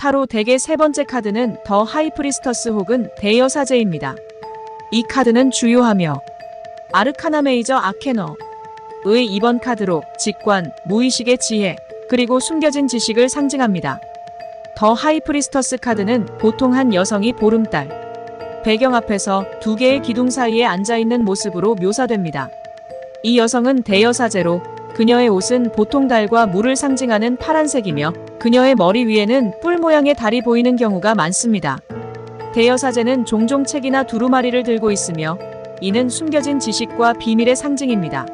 타로 덱의 세 번째 카드는 더 하이프리스터스 혹은 대여사제입니다. 이 카드는 주요하며 아르카나 메이저 아케너 의 2번 카드로 직관, 무의식의 지혜, 그리고 숨겨진 지식을 상징합니다. 더 하이프리스터스 카드는 보통 한 여성이 보름달, 배경 앞에서 두 개의 기둥 사이에 앉아 있는 모습으로 묘사됩니다. 이 여성은 대여사제로 그녀의 옷은 보통 달과 물을 상징하는 파란색이며 그녀의 머리 위에는 뿔 모양의 달이 보이는 경우가 많습니다. 대여사제는 종종 책이나 두루마리를 들고 있으며 이는 숨겨진 지식과 비밀의 상징입니다.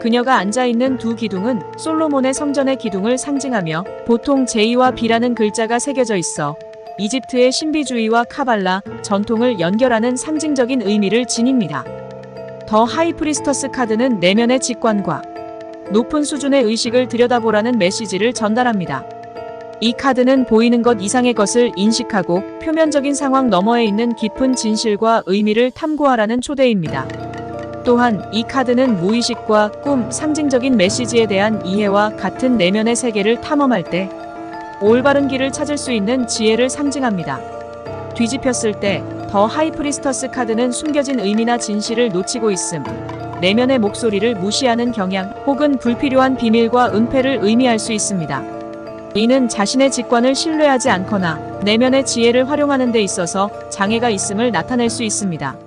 그녀가 앉아있는 두 기둥은 솔로몬의 성전의 기둥을 상징하며 보통 J와 B라는 글자가 새겨져 있어 이집트의 신비주의와 카발라, 전통을 연결하는 상징적인 의미를 지닙니다. 더 하이프리스터스 카드는 내면의 직관과 높은 수준의 의식을 들여다보라는 메시지를 전달합니다. 이 카드는 보이는 것 이상의 것을 인식하고 표면적인 상황 너머에 있는 깊은 진실과 의미를 탐구하라는 초대입니다. 또한 이 카드는 무의식과 꿈, 상징적인 메시지에 대한 이해와 같은 내면의 세계를 탐험할 때 올바른 길을 찾을 수 있는 지혜를 상징합니다. 뒤집혔을 때 더 하이프리스터스 카드는 숨겨진 의미나 진실을 놓치고 있음, 내면의 목소리를 무시하는 경향 혹은 불필요한 비밀과 은폐를 의미할 수 있습니다. 이는 자신의 직관을 신뢰하지 않거나 내면의 지혜를 활용하는 데 있어서 장애가 있음을 나타낼 수 있습니다.